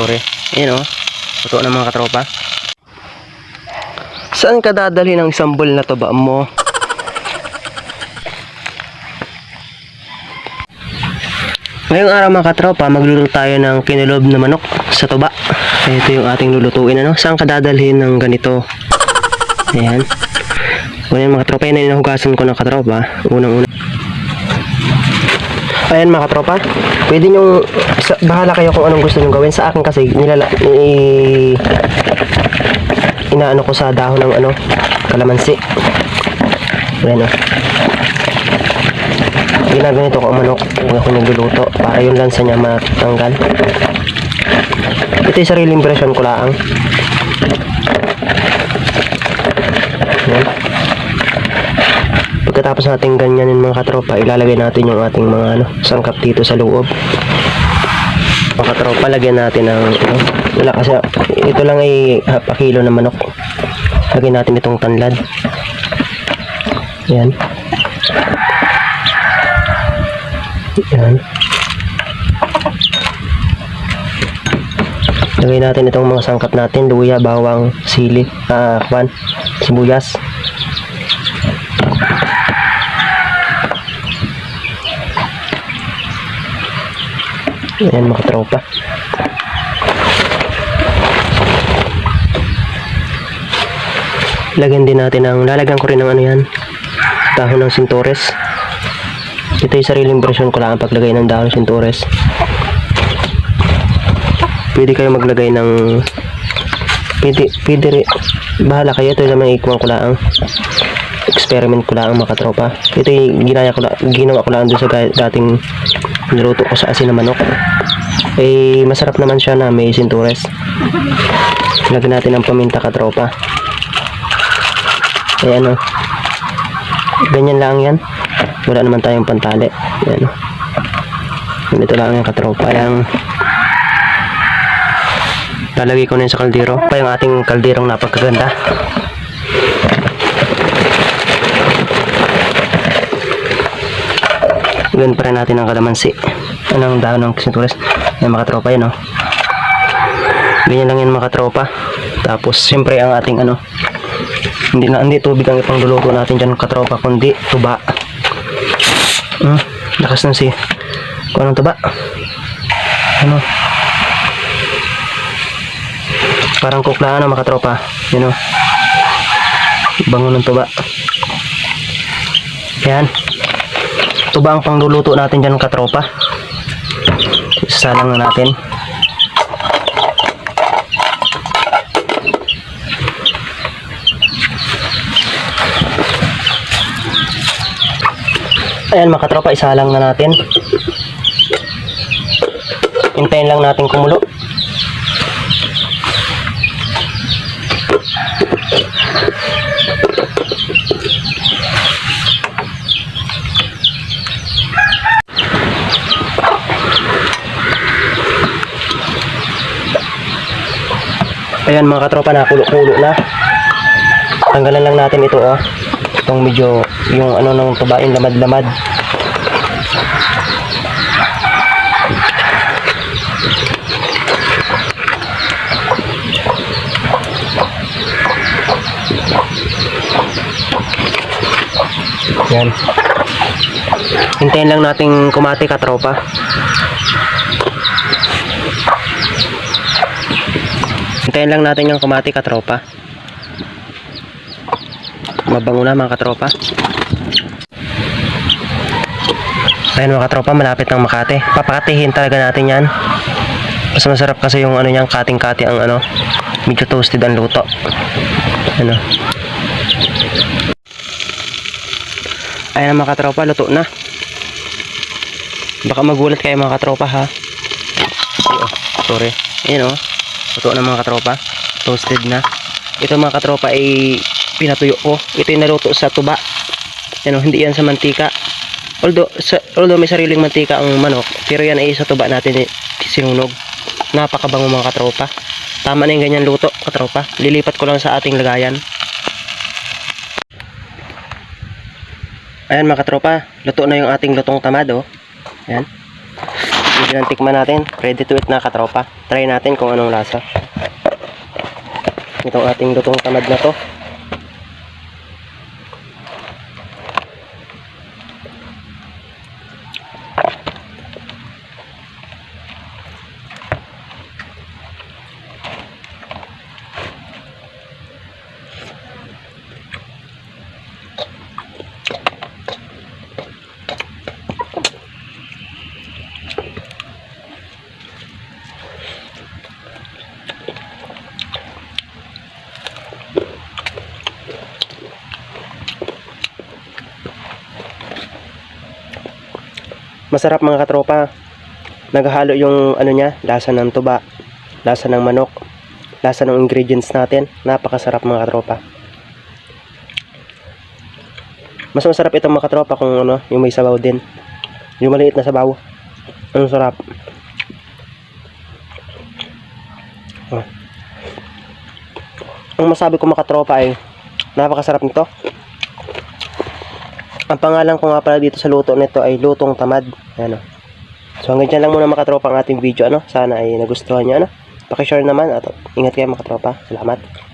sorry. Ayan o. Luto na mga katropa. Saan ka dadali ng isang bowl na tuba mo? Ngayong araw mga katropa, magluluto tayo ng kinulob na manok sa tuba. Ito yung ating lulutuin. Ano? Saan ka dadalhin ng ganito? Ayan. Ayan mga katropa, yan ang nahugasan ko ng katropa. Unang-una. Ayan mga katropa, pwede nyo, sa, bahala kayo kung anong gusto nyo gawin. Sa akin kasi, nilala, i, inaano ko sa dahon ng ano, kalamansi. Ayan o. Ginaganito ko ang manok kung ako nagluluto para yung lansa niya matanggal. Ito yung sariling version ko lang. Ayan. Pagkatapos natin ganyanin mga katropa, ilalagay natin yung ating mga ano, sangkap dito sa loob. Mga katropa, lagyan natin ng ano, wala kasi ito lang ay half a kilo na manok. Lagyan natin itong tanlad. Yan. Yan. Lagay natin itong mga sangkap natin, luya, bawang, sili, ah, kwan, sibuyas. Ayan mga tropa. Lagyan din natin ang, lalagyan ko rin ng ano yan, dahon ng sintores. Ito yung sariling version ko lang ang paglagay ng dahon ng sintores. Pwede kayo maglagay ng, pwede, pwede rin, bahala kayo, ito naman ikuha ko lang experiment ko lang mga katropa. Ito yung ginaya ko lang, ginawa ko lang doon sa dating niluto ko sa asin na manok. Eh, masarap naman siya na may sintures. Lagyan natin ng paminta katropa. Eh ano, ganyan lang yan. Wala naman tayong pantali. Ayan. Ganito lang yung katropa. Yung lalagay ko na sa kaldero. Pa yung ating kalderong napagkaganda. Ganyan pa rin natin ang kalamansi. Anong dahon ng sinturas. Yan mga tropa yan, oh. Ganyan lang yan mga tropa. Tapos, siyempre ang ating ano, hindi na hindi tubig ang ipang luluto natin dyan katropa, kundi tuba. Hmm, lakas na si, kung anong tuba? Ano? Parang kuklaan na mga katropa. Yan o. Bango ng tuba. Yan. Tuba ang pangluluto natin dyan katropa. Salang na natin. Ayan mga katropa, isalang na natin. Hintayin lang natin kumulo. Ayan mga katropa, nakulo-kulo na. Tanggalan lang natin ito oh. Itong medyo, yung ano nung tubain, lamad-lamad. Yan. Hintayin lang nating kumati katropa. Hintayin lang natin yung kumati katropa. Mabango na mga katropa. Ayan mga katropa, malapit ng Makati. Papakatihin talaga natin yan. Mas masarap kasi yung ano niyang kating-kati ang ano, medyo toasted ang luto. Ano. Ayan mga katropa, luto na. Baka magulat kayo mga katropa ha. Oh, sorry. Ayan oh. Luto na mga katropa. Toasted na. Ito mga katropa ay pinatuyo ko. Ito yung naluto sa tuba. Yan oh, hindi yan sa mantika. Although, sa, although may sariling mantika ang manok, pero yan ay sa tuba natin eh, sinunog. Napakabango mga katropa. Tama na yung ganyan luto, katropa. Lilipat ko lang sa ating lagayan. Ayan mga katropa, luto na yung ating lutong tamado. Ayan. Lang tikman natin. Ready to eat na katropa. Try natin kung anong lasa. Itong ating lutong tamad na to. Masarap mga katropa. Naghahalo yung ano niya, lasa ng tuba, lasa ng manok, lasa ng ingredients natin. Napakasarap mga katropa. Mas masarap itong mga katropa kung ano, yung may sabaw din. Yung maliit na sabaw. Ang sarap. Oh. Ang masabi ko mga katropa ay napakasarap nito. Ang pangalan ko nga pala dito sa luto nito ay lutong tamad. Ano. So hanggang dyan lang muna mga katropa ang ating video. Ano? Sana ay nagustuhan nyo. Ano? Pakishare naman at ingat kayo mga katropa. Salamat.